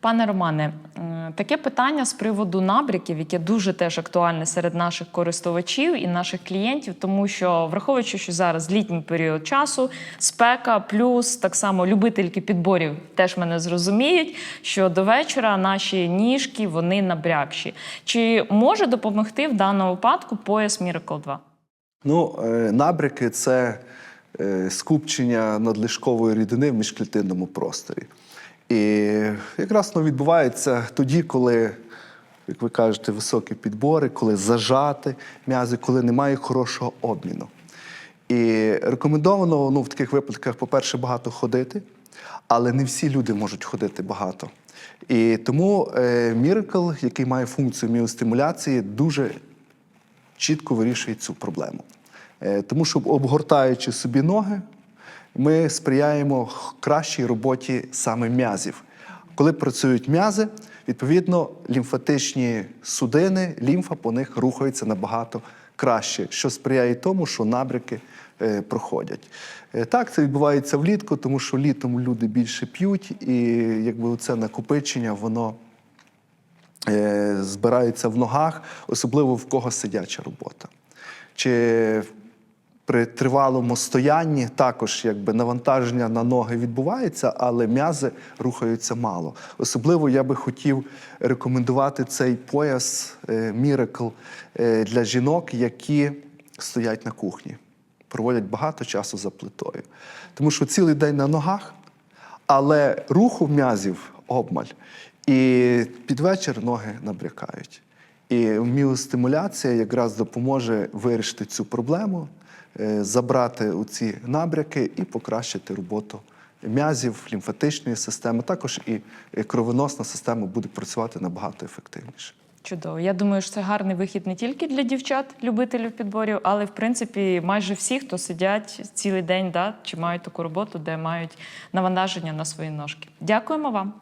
Пане Романе, таке питання з приводу набряків, яке дуже теж актуальне серед наших користувачів і наших клієнтів, тому що враховуючи, що зараз літній період часу, спека, плюс так само любительки підборів теж мене зрозуміють, що до вечора наші ніжки вони набрякші. Чи може допомогти в даному випадку пояс Miracle 2? Ну, е, набряки це е, скупчення надлишкової рідини в міжклітинному просторі. І якраз воно відбувається тоді, коли, як ви кажете, високі підбори, коли зажати м'язи, коли немає хорошого обміну. І рекомендовано ну, в таких випадках, по-перше, багато ходити, але не всі люди можуть ходити багато. І тому е, Miracle, який має функцію міостимуляції, дуже чітко вирішує цю проблему. Е, Тому що обгортаючи собі ноги, ми сприяємо кращій роботі саме м'язів. Коли працюють м'язи, відповідно, лімфатичні судини, лімфа по них рухається набагато краще, що сприяє тому, що набряки е, проходять. Е, Так, це відбувається влітку, тому що літом люди більше п'ють, і якби це накопичення, воно е, збираються в ногах, особливо в кого сидяча робота. Чи при тривалому стоянні також якби навантаження на ноги відбувається, але м'язи рухаються мало. Особливо я би хотів рекомендувати цей пояс е, Miracle е, для жінок, які стоять на кухні, проводять багато часу за плитою. Тому що цілий день на ногах, але руху м'язів обмаль. І під вечір ноги набрякають. І міостимуляція якраз допоможе вирішити цю проблему, е, забрати ці набряки і покращити роботу м'язів, лімфатичної системи. Також і е, кровоносна система буде працювати набагато ефективніше. Чудово. Я думаю, що це гарний вихід не тільки для дівчат, любителів підборів, але в принципі майже всі, хто сидять цілий день, да, чи мають таку роботу, де мають навантаження на свої ножки. Дякуємо вам.